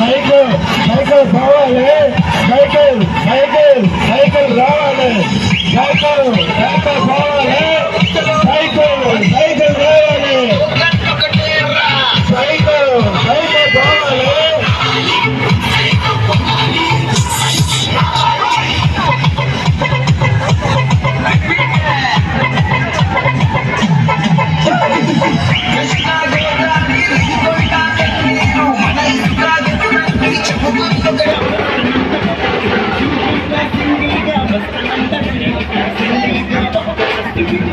Cycle cycle పోవాలి. Cycle cycle cycle రావాలి. Cycle cycle పోవాలి.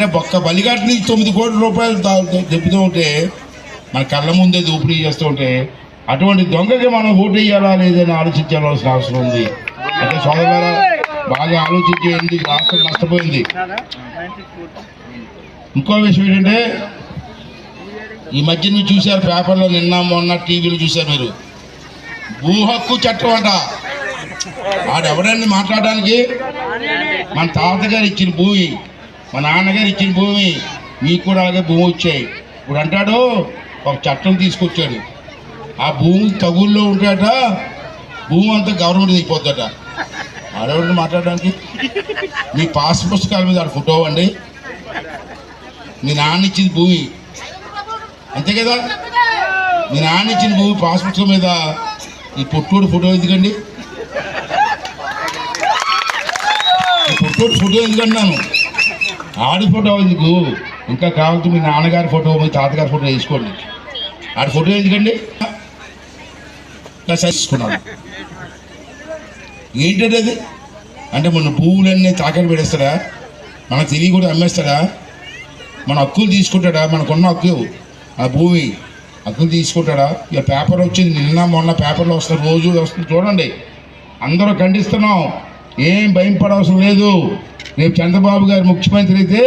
అంటే ఒక్క బలిఘాట్ నుంచి తొమ్మిది కోట్ల రూపాయలు దా- దెబ్బతూ ఉంటే మన కళ్ళ ముందే దోపిడీ చేస్తూ ఉంటే అటువంటి దొంగకి మనం ఓటు వేయాలా లేదని ఆలోచించాల్సిన అవసరం ఉంది. అంటే సోదరులారా బాగా ఆలోచించేయండి రాష్ట్రం నష్టపోయింది. ఇంకో విషయం ఏంటంటే ఈ మధ్య మీరు చూశారు పేపర్లో నిన్న మొన్న టీవీలో చూశారు మీరు. భూ హక్కు చట్టం అంట. వాడు ఎవడండి మాట్లాడడానికి? మన తాతగారు ఇచ్చిన భూమి. మా నాన్నగారు ఇచ్చిన భూమి మీకు కూడా అలాగే భూమి వచ్చాయి. ఇప్పుడు అంటాడు ఒక చట్టం తీసుకొచ్చాడు. ఆ భూమి తగుల్లో ఉంటాట భూమి అంతా గవర్నమెంట్ దిగిపోద్దట ఆడవాడిని మాట్లాడడానికి. మీ పాస్ పుస్తకాల మీద ఆడ ఫోటో అండి మీ నాన్న ఇచ్చింది భూమి. అంతే కదా? మీ నాన్న ఇచ్చిన భూమి పాస్ పుస్తకం మీద ఈ పుట్టోడు ఫోటో ఎందుకండి? పుట్టుడు పుట్టోడు ఫోటో ఎందుకంటున్నాను ఆడి ఫోటో ఎందుకు? ఇంకా కావాలంటే మీ నాన్నగారి ఫోటో మీ తాతగారి ఫోటో వేసుకోండి. ఆడి ఫోటో ఎందుకండి? తీసుకున్నాను ఏంటంటే అది? అంటే మన పువ్వులన్నీ తాకట్టు పెడేస్తాడా? మనకు తెలియ కూడా అమ్మేస్తాడా? మన హక్కులు తీసుకుంటాడా? మనకున్న హక్కు ఆ భూమి హక్కులు తీసుకుంటాడా? ఇక పేపర్ వచ్చింది. నిన్న మొన్న పేపర్లో వస్తుంది. రోజు వస్తుంది. చూడండి. అందరూ ఖండిస్తున్నాం. ఏం భయం పడవసరం లేదు. రేపు చంద్రబాబు గారు ముఖ్యమంత్రి అయితే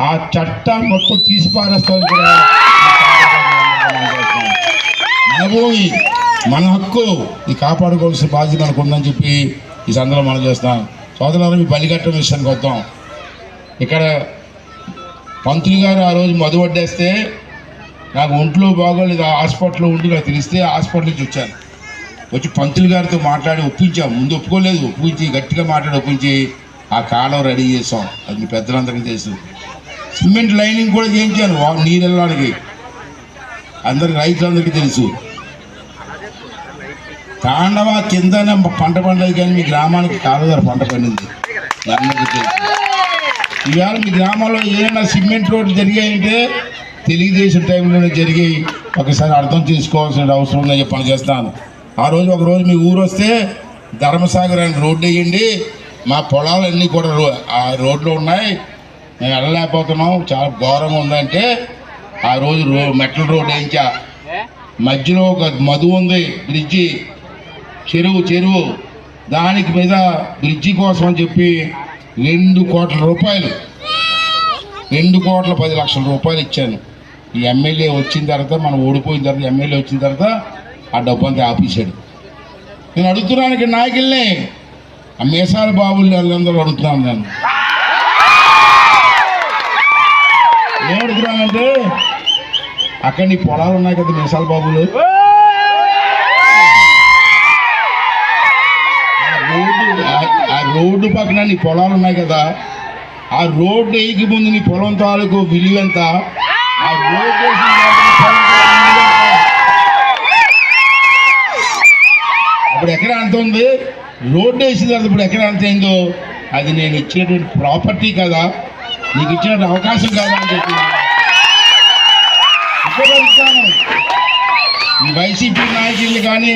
ఆ చట్టం మొత్తం తీసి పారేస్తామని కూడా. మన భూమి మన హక్కు ఇది కాపాడుకోవాల్సిన బాధ్యత మనకు ఉందని చెప్పి ఈ సందర్భం మనం చేస్తాం సోదరులు మీ బలిగట్టం విషయానికి వద్దాం. ఇక్కడ పంతులు గారు ఆ రోజు మధు వడ్డేస్తే నాకు ఒంట్లో బాగోలేదు హాస్పిటల్లో ఉండి నాకు తెలిస్తే హాస్పిటల్ నుంచి వచ్చాను. వచ్చి పంతులు గారితో మాట్లాడి ఒప్పించాం. ముందు ఒప్పుకోలేదు ఒప్పించి గట్టిగా మాట్లాడి ఒప్పించి ఆ కాలం రెడీ చేసాం. అది మీ పెద్దలందరికీ తెలుసు. సిమెంట్ లైనింగ్ కూడా చేయించాను వా- నీరు వెళ్ళడానికి అందరికి రైతులందరికీ తెలుసు. తాండవ కిందనే పంట పండదు కానీ మీ గ్రామానికి కాలుదారు పంట పండింది. అందరికీ తెలుసు. ఇవాళ మీ గ్రామంలో ఏమైనా సిమెంట్ రోడ్లు జరిగాయంటే తెలుగుదేశం టైంలోనే జరిగాయి. ఒకసారి అర్థం చేసుకోవాల్సిన అవసరం ఉందని చెప్పి పని చేస్తాను ఆ రోజు ఒక రోజు మీ ఊరు వస్తే ధర్మసాగర్ అని రోడ్డు వేయండి. మా పొలాలన్నీ కూడా రో ఆ రోడ్లు ఉన్నాయి. మేము వెళ్ళలేకపోతున్నాం. చాలా ఘోరంగా ఉందంటే ఆ రోజు రో మెట్ల రోడ్డు వేయించా. మధ్యలో ఒక మధు ఉంది బ్రిడ్జి. చెరువు చెరువు. దానికి మీద బ్రిడ్జి కోసం అని చెప్పి రెండు కోట్ల రూపాయలు. రెండు కోట్ల పది లక్షల రూపాయలు ఇచ్చాను. ఈ ఎమ్మెల్యే వచ్చిన తర్వాత మనం ఓడిపోయిన తర్వాత ఎమ్మెల్యే వచ్చిన తర్వాత ఆ డబ్బు అంతా ఆపేశాడు. నేను అడుగుతున్నాను ఇక్కడ నాయకుల్ని ఆ మీసాల బాబుల్ని వాళ్ళందరూ అడుగుతున్నాను నేను ఏమడుగుతున్నానంటే అక్కడ నీ పొలాలు ఉన్నాయి కదా మీసాల బాబులు. ఆ రోడ్డు పక్కన నీ పొలాలు ఉన్నాయి కదా. ఆ రోడ్డు వేయక ముందు నీ పొలం తాలూకు విలువ ఎంత? ఆ రోడ్డు వేసిన అప్పుడు ఎక్కడ అంత ఉంది? రోడ్డు వేసిన తర్వాత ఇప్పుడు ఎక్కడ అంత అయిందో అది నేను ఇచ్చినటువంటి ప్రాపర్టీ కదా. నీకు ఇచ్చినటువంటి అవకాశం కదా అని చెప్పి. ఈ వైసీపీ నాయకులు కానీ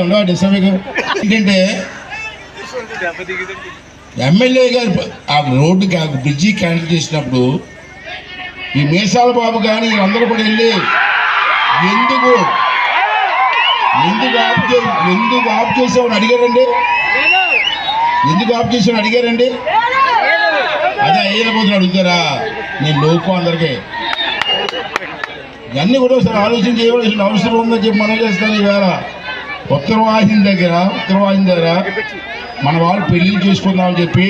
ఉండవు డిస్టర్బ్ ఎమ్మెల్యే గారు ఆ రోడ్డుకి ఆ బ్రిడ్జి క్యాన్సిల్ చేసినప్పుడు ఈ మీసాల బాబు కానీ వీళ్ళందరూ కూడా వెళ్ళి ఎందుకు ఎందుకు ఆఫ్ చే ఎందుకు ఆఫ్ చేసామని అడిగారండి? ఎందుకు ఆఫ్ చేసామని అడిగారండి? అదే అయ్యన పోతులు అడుగుతారా? నేను లోకం అందరికీ. ఇవన్నీ కూడా ఒకసారి ఆలోచన చేయవలసిన అవసరం ఉందని చెప్పి మనం చేస్తాను ఈవేళ ఉత్తరవాహిని దగ్గర ఉత్తరవాహిని దగ్గర మన వాళ్ళు పెళ్ళిళ్ళు చేసుకుందామని చెప్పి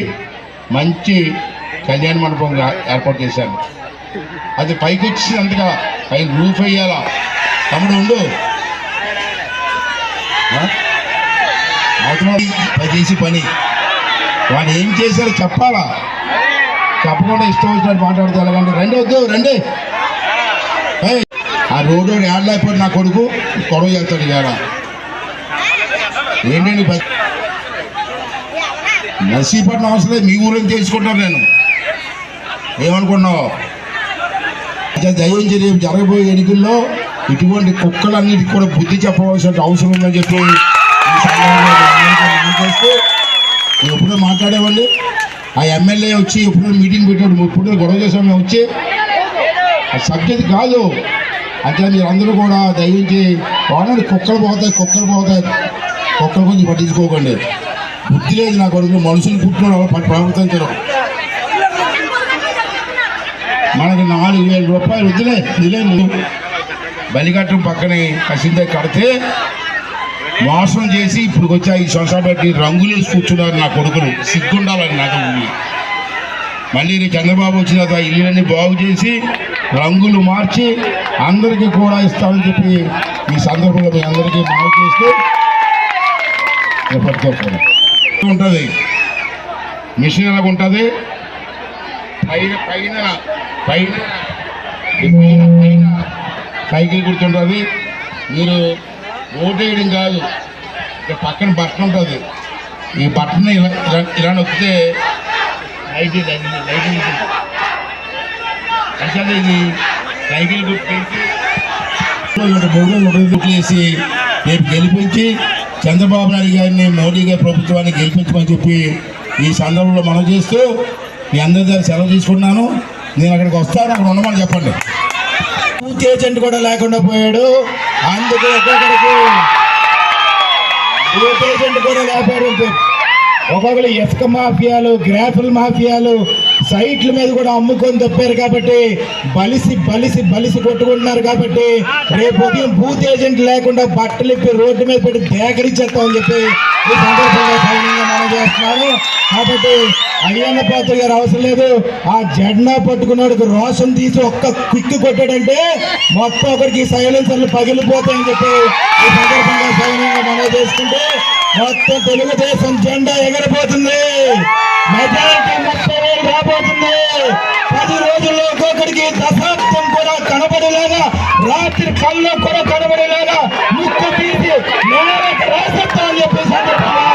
మంచి కళ్యాణ మండపంగా ఏర్పాటు చేశాను అది పైకి వచ్చినంతగా పైన రూఫ్ అయ్యాలా తమ్ముడు ఉండు. ఆ? చేసి పని. వాడు ఏం చేశారో చెప్పాలా? చెప్పకుండా ఇష్టం వచ్చినట్టు మాట్లాడితే ఎలాగంటే రండి వద్దు రండి. ఆ రోడ్డు ఏడలేకపోతే నా కొడుకు గొడవ చేస్తాడు ఇవాళ. ఏంటండి నర్సీపట్నం అవసరం లేదు మీ ఊరిని తెలుసుకుంటాను నేను. ఏమనుకున్నావు? అయితే జరిగే జరగబోయే ఎన్నికల్లో ఇటువంటి కుక్కలన్నిటికీ కూడా బుద్ధి చెప్పవలసిన అవసరం ఉందని చెప్పి ఎప్పుడో మాట్లాడేవాళ్ళు ఆ ఎమ్మెల్యే వచ్చి ఎప్పుడో మీటింగ్ పెట్టాడు. ఎప్పుడో గొడవ చేసాము మేము వచ్చి సబ్జెక్ట్ కాదు. అంటే మీరు అందరూ కూడా దయించి వాడండి కుక్కలు పోతాయి కుక్కలు పోతాయి. కుక్కల గురించి పట్టించుకోకండి. బుద్ధి లేదు నా కొడుకు. మనుషులు పుట్టిన పట్టు ప్రవర్తించడం మనకి నాలుగు వేల రూపాయలు వద్దులే. ఇదిలే బలిగట్టం పక్కనే కసిందే కడితే మోసం చేసి ఇప్పుడు వచ్చా ఈ సంవత్సరం బట్టి రంగులు వేసి కూర్చున్నారు నా కొడుకులు. సిగ్గుండాలని నాకు మళ్ళీ చంద్రబాబు వచ్చిన తర్వాత ఇల్లులన్నీ బాగు చేసి రంగులు మార్చి అందరికీ కూడా ఇస్తామని చెప్పి ఈ సందర్భంలో మీ అందరికీ మనవి చేస్తూ నేను ఉంటుంది. మిషన్ ఎలాగ ఉంటుంది? పైన పైన పైన పైన పైన. సైకిల్ కూర్చుంటుంది. మీరు ఓటేయడం కాదు. ఇక్కడ పక్కన బట్టన్ ఉంటుంది. ఈ బట్టన్ ఇలా ఇలా ఇలా నొక్కితే లైట్ లైట్ లైట్ ఇది. అసలు ఇది సైకిల్ గుర్తేసి వేసి రేపు గెలిపించి చంద్రబాబు నాయుడు గారిని మోడీ గారి ప్రభుత్వాన్ని గెలిపించమని చెప్పి ఈ సందర్భంలో మనం చేస్తూ మీ అందరి దగ్గర సెలవు తీసుకున్నాను నేను అక్కడికి వస్తాను. అక్కడ ఉండమని చెప్పండి. బూత్ ఏజెంట్ కూడా లేకుండా పోయాడు. అందుకు ఒక్కొక్కరికి బూత్ ఏజెంట్ కూడా లేకపోయాడు ఒక్కొక్కరు ఎఫ్క మాఫియాలు గ్రాఫుల్ మాఫియాలు సైట్ల మీద కూడా అమ్ముకొని తప్పారు కాబట్టి బలిసి బలిసి బలిసి కొట్టుకుంటున్నారు కాబట్టి రేపు ఉదయం బూత్ ఏజెంట్ లేకుండా బట్టలు ఇప్పి రోడ్డు మీద పెట్టి దేకరించేస్తామని చెప్పి ఈ సందర్భంగా సైన్యంగా మనం కాబట్టి అయ్యన్న పాత్ర గారు అవసరం లేదు. ఆ జెండా పట్టుకున్నాడు రోషన్ తీసి ఒక్క క్విక్ కొట్టాడంటే మొత్తం ఒకరికి సైలెన్సర్లు పగిలిపోతాయని చెప్పి ఈ సందర్భంగా సైన్యంగా మనం చేసుకుంటే మొత్తం తెలుగుదేశం జెండా ఎగరబోతుంది. మెజారిటీ ముప్పై వేలు రాబోతుంది. పది రోజుల్లో ఒక్కొక్కరికి దశాబ్దం కూడా కనబడేలాగా రాత్రి కళ్ళు కూడా కనబడేలాగా পেছনে